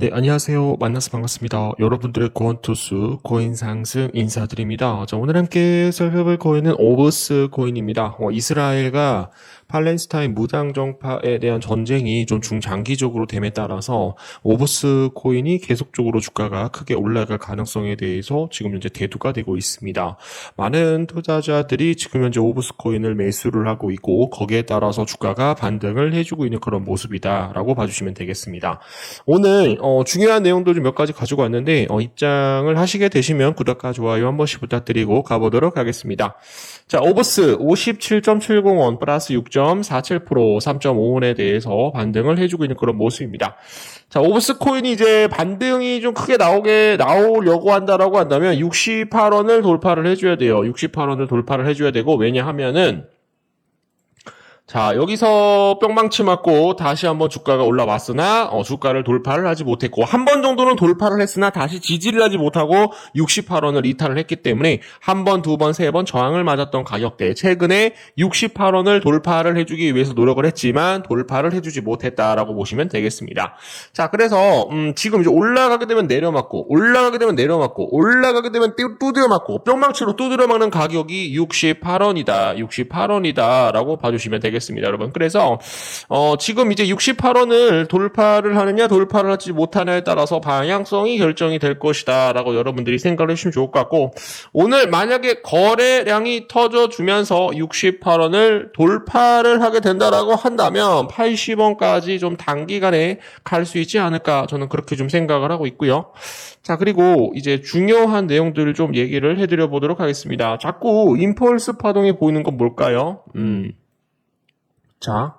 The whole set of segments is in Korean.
네, 안녕하세요. 만나서 반갑습니다. 여러분들의 고원 투수, 코인 상승 인사드립니다. 자, 오늘 함께 살펴볼 코인은 오브스 코인입니다. 어, 이스라엘과 팔레스타인 무장정파에 대한 전쟁이 좀 중장기적으로 됨에 따라서 오브스 코인이 계속적으로 주가가 크게 올라갈 가능성에 대해서 지금 현재 대두가 되고 있습니다. 많은 투자자들이 지금 현재 오브스 코인을 매수를 하고 있고 거기에 따라서 주가가 반등을 해주고 있는 그런 모습이다라고 봐주시면 되겠습니다. 오늘 어, 중요한 내용도 좀 몇 가지 가지고 왔는데 어, 입장을 하시게 되시면 구독과 좋아요 한 번씩 부탁드리고 가보도록 하겠습니다. 자, 오버스 57.70원 플러스 6.47% 3.5원에 대해서 반등을 해주고 있는 그런 모습입니다. 자, 오버스 코인이 이제 반등이 좀 크게 나오게 나오려고 한다라고 한다면 68원을 돌파를 해줘야 돼요. 68원을 돌파를 해줘야 되고 왜냐하면은 자, 여기서 뿅망치 맞고 다시 한번 주가가 올라왔으나 어, 주가를 돌파를 하지 못했고 한 번 정도는 돌파를 했으나 다시 지지를 하지 못하고 68원을 이탈을 했기 때문에 한 번, 두 번, 세 번 저항을 맞았던 가격대 최근에 68원을 돌파를 해주기 위해서 노력을 했지만 돌파를 해주지 못했다라고 보시면 되겠습니다. 자, 그래서 음, 지금 이제 올라가게 되면 내려맞고 올라가게 되면 내려맞고 올라가게 되면 띠- 두드려 맞고 뿅망치로 두드려 맞는 가격이 68원이다. 68원이다라고 봐주시면 되겠습니다, 여러분. 그래서 어, 지금 이제 68원을 돌파를 하느냐 돌파를 하지 못하느냐에 따라서 방향성이 결정이 될 것이다라고 여러분들이 생각을 해주시면 좋을 것 같고 오늘 만약에 거래량이 터져주면서 68원을 돌파를 하게 된다라고 한다면 80원까지 좀 단기간에 갈 수 있지 않을까 저는 그렇게 좀 생각을 하고 있고요. 자 그리고 이제 중요한 내용들을 좀 얘기를 해드려 보도록 하겠습니다. 자꾸 임펄스 파동이 보이는 건 뭘까요? 음. 자,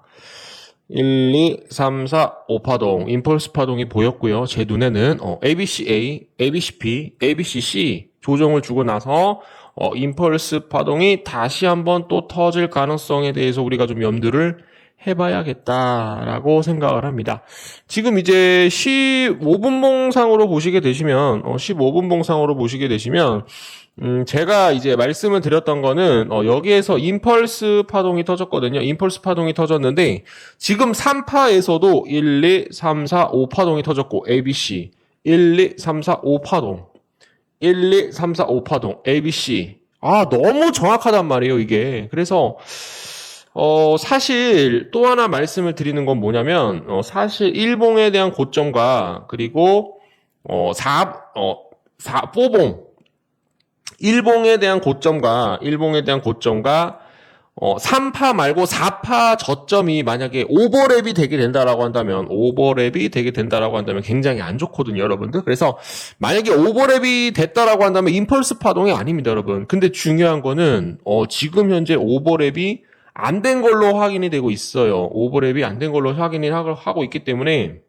1, 2, 3, 4, 5파동, 임펄스 파동이 보였고요. 제 눈에는 어, ABCA, ABCP, ABCC 조정을 주고 나서 어, 임펄스 파동이 다시 한번 또 터질 가능성에 대해서 우리가 좀 염두를 해봐야겠다라고 생각을 합니다. 지금 이제 15분 봉상으로 보시게 되시면, 어, 15분 봉상으로 보시게 되시면, 음, 제가 이제 말씀을 드렸던 거는, 어, 여기에서 임펄스 파동이 터졌거든요. 임펄스 파동이 터졌는데, 지금 3파에서도 1, 2, 3, 4, 5 파동이 터졌고, ABC. 1, 2, 3, 4, 5 파동. 1, 2, 3, 4, 5 파동. ABC. 아, 너무 정확하단 말이에요, 이게. 그래서, 어, 사실 또 하나 말씀을 드리는 건 뭐냐면, 어, 사실 일봉에 대한 고점과, 그리고, 어, 사, 어, 사, 뽀봉. 일봉에 대한 고점과, 일봉에 대한 고점과, 어, 3파 말고 4파 저점이 만약에 오버랩이 되게 된다라고 한다면, 오버랩이 되게 된다라고 한다면 굉장히 안 좋거든요, 여러분들. 그래서 만약에 오버랩이 됐다라고 한다면 임펄스 파동이 아닙니다, 여러분. 근데 중요한 거는, 어, 지금 현재 오버랩이 안 된 걸로 확인이 되고 있어요. 오버랩이 안 된 걸로 확인이 하- 하고 있기 때문에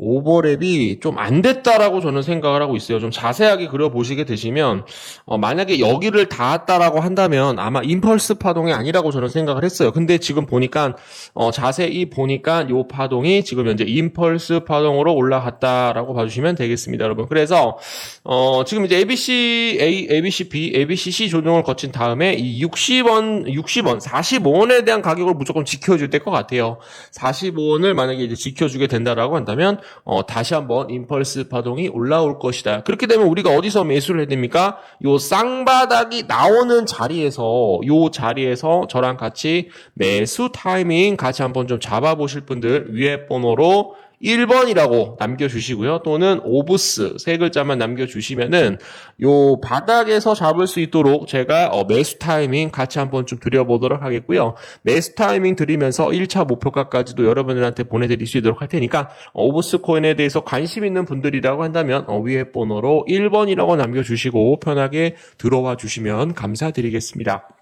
오버랩이 좀 안 됐다라고 저는 생각을 하고 있어요. 좀 자세하게 그려보시게 되시면 어, 만약에 여기를 닿았다라고 한다면 아마 임펄스 파동이 아니라고 저는 생각을 했어요. 근데 지금 보니까 어, 자세히 보니까 이 파동이 지금 현재 임펄스 파동으로 올라갔다라고 봐주시면 되겠습니다, 여러분. 그래서 어, 지금 이제 ABC, A, ABCP, ABCC 조정을 거친 다음에 이 60원, 60원, 45원에 대한 가격을 무조건 지켜줘야 될것 같아요. 45원을 만약에 이제 지켜주게 된다라고 한다면 어, 다시 한번 임펄스 파동이 올라올 것이다. 그렇게 되면 우리가 어디서 매수를 해야 됩니까? 요 쌍바닥이 나오는 자리에서 요 자리에서 저랑 같이 매수 타이밍 같이 한번 좀 잡아보실 분들 위에 번호로 1번이라고 남겨주시고요. 또는 오브스 세 글자만 남겨주시면은 요 바닥에서 잡을 수 있도록 제가 어, 매수 타이밍 같이 한번 좀 드려보도록 하겠고요. 매수 타이밍 드리면서 1차 목표가까지도 여러분들한테 보내드릴 수 있도록 할 테니까 어, 오브스 코인에 대해서 관심 있는 분들이라고 한다면 어, 위에 번호로 1번이라고 남겨주시고 편하게 들어와 주시면 감사드리겠습니다.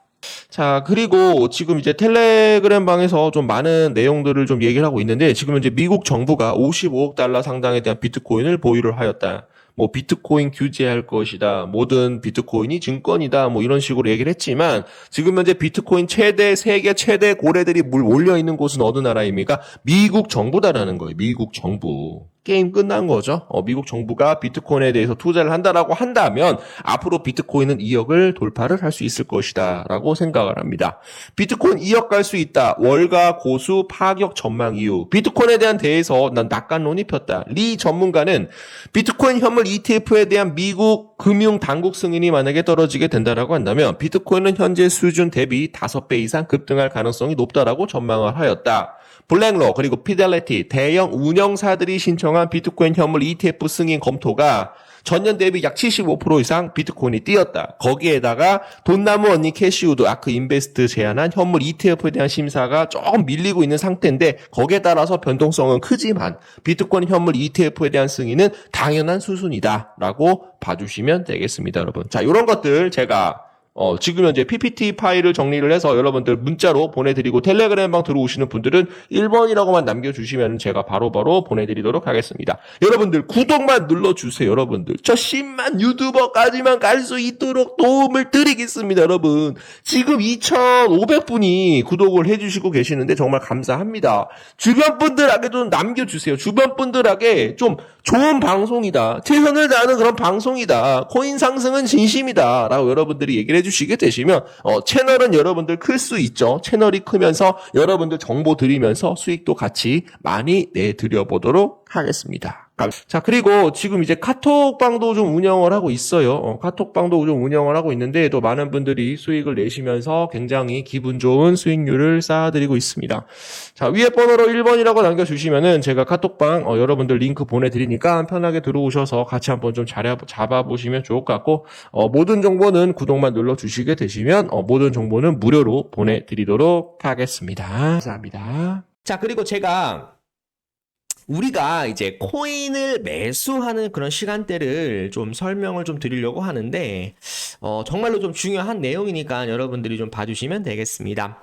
자, 그리고 지금 이제 텔레그램 방에서 좀 많은 내용들을 좀 얘기를 하고 있는데 지금 현재 미국 정부가 55억 달러 상당에 대한 비트코인을 보유를 하였다. 뭐 비트코인 규제할 것이다. 모든 비트코인이 증권이다. 뭐 이런 식으로 얘기를 했지만 지금 현재 비트코인 최대 세계 최대 고래들이 물 몰려 있는 곳은 어느 나라입니까? 미국 정부다라는 거예요. 미국 정부. 게임 끝난 거죠. 어, 미국 정부가 비트코인에 대해서 투자를 한다라고 한다면 앞으로 비트코인은 2억을 돌파를 할 수 있을 것이다라고 생각을 합니다. 비트코인 2억 갈 수 있다. 월가 고수 파격 전망 이후 비트코인에 대한 대해서 난 낙관론이 폈다. 리 전문가는 비트코인 현물 ETF에 대한 미국 금융 당국 승인이 만약에 떨어지게 된다라고 한다면 비트코인은 현재 수준 대비 5배 이상 급등할 가능성이 높다라고 전망을 하였다. 블랙로 그리고 피델리티 대형 운영사들이 신청한 비트코인 현물 ETF 승인 검토가 전년 대비 약 75% 이상 비트코인이 뛰었다. 거기에다가 돈나무 언니 캐시우드 아크 인베스트 제안한 현물 ETF에 대한 심사가 조금 밀리고 있는 상태인데 거기에 따라서 변동성은 크지만 비트코인 현물 ETF에 대한 승인은 당연한 수순이다라고 봐주시면 되겠습니다, 여러분. 자, 이런 것들 제가 어, 지금 현재 PPT 파일을 정리를 해서 여러분들 문자로 보내드리고 텔레그램방 들어오시는 분들은 1번이라고만 남겨주시면 제가 바로 바로 보내드리도록 하겠습니다. 여러분들 구독만 눌러주세요, 여러분들. 저 10만 유튜버까지만 갈 수 있도록 도움을 드리겠습니다, 여러분. 지금 2,500분이 구독을 해주시고 계시는데 정말 감사합니다. 주변 분들에게도 남겨주세요. 주변 분들에게 좀 좋은 방송이다. 최선을 다하는 그런 방송이다. 코인 상승은 진심이다. 라고 여러분들이 얘기를 해주 시게 되시면, 어, 채널은 여러분들 클 수 있죠. 채널이 크면서 여러분들 정보 드리면서 수익도 같이 많이 내드려 보도록 하겠습니다. 자, 그리고 지금 이제 카톡방도 좀 운영을 하고 있어요. 어, 카톡방도 좀 운영을 하고 있는데 또 많은 분들이 수익을 내시면서 굉장히 기분 좋은 수익률을 쌓아드리고 있습니다. 자, 위에 번호로 1번이라고 남겨주시면은 제가 카톡방 어, 여러분들 링크 보내드리니까 편하게 들어오셔서 같이 한번 좀잘 잡아보시면 좋을 것 같고 어, 모든 정보는 구독만 눌러주시게 되시면 어, 모든 정보는 무료로 보내드리도록 하겠습니다. 감사합니다. 자, 그리고 제가 우리가 이제 코인을 매수하는 그런 시간대를 좀 설명을 좀 드리려고 하는데, 어, 정말로 좀 중요한 내용이니까 여러분들이 좀 봐주시면 되겠습니다.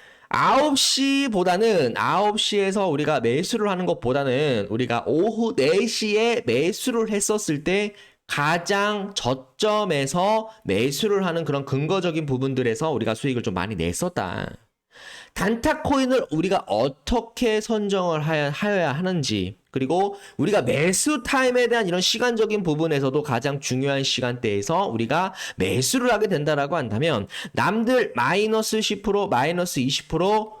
9시보다는 9시에서 우리가 매수를 하는 것보다는 우리가 오후 4시에 매수를 했었을 때 가장 저점에서 매수를 하는 그런 근거적인 부분들에서 우리가 수익을 좀 많이 냈었다. 단타 코인을 우리가 어떻게 선정을 하여야 하는지 그리고 우리가 매수 타임에 대한 이런 시간적인 부분에서도 가장 중요한 시간대에서 우리가 매수를 하게 된다라고 한다면 남들 마이너스 10% 마이너스 20%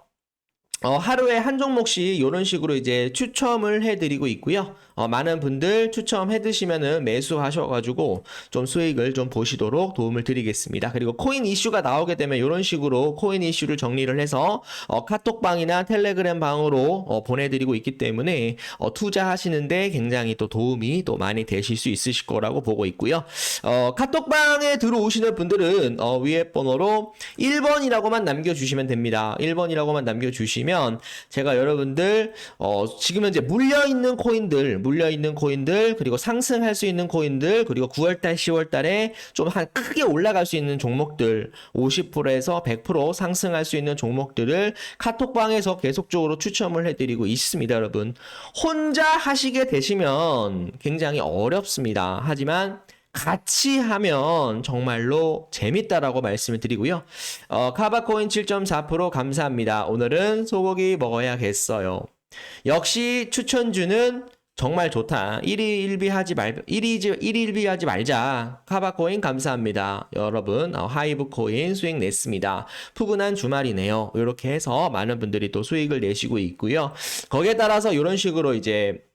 어, 하루에 한 종목씩 이런 식으로 이제 추첨을 해드리고 있고요. 어, 많은 분들 추첨해 드시면은 매수하셔가지고 좀 수익을 좀 보시도록 도움을 드리겠습니다. 그리고 코인 이슈가 나오게 되면 이런 식으로 코인 이슈를 정리를 해서 어, 카톡방이나 텔레그램 방으로 어, 보내드리고 있기 때문에 어, 투자하시는데 굉장히 또 도움이 또 많이 되실 수 있으실 거라고 보고 있고요. 어, 카톡방에 들어오시는 분들은 어, 위에 번호로 1번이라고만 남겨주시면 됩니다. 1번이라고만 남겨주시면 제가 여러분들 어, 지금 현재 물려 있는 코인들 물려 있는 코인들 그리고 상승할 수 있는 코인들 그리고 9월달 10월달에 좀 한 크게 올라갈 수 있는 종목들 50%에서 100% 상승할 수 있는 종목들을 카톡방에서 계속적으로 추첨을 해드리고 있습니다 여러분 혼자 하시게 되시면 굉장히 어렵습니다 하지만 같이 하면 정말로 재밌다라고 말씀을 드리고요. 어, 카바코인 7.4% 감사합니다. 오늘은 소고기 먹어야겠어요. 역시 추천주는 정말 좋다. 1위 1비 하지 말, 1위, 1위 1비 하지 말자. 카바코인 감사합니다. 여러분, 어, 하이브 코인 수익 냈습니다. 푸근한 주말이네요. 이렇게 해서 많은 분들이 또 수익을 내시고 있고요. 거기에 따라서 이런 식으로 이제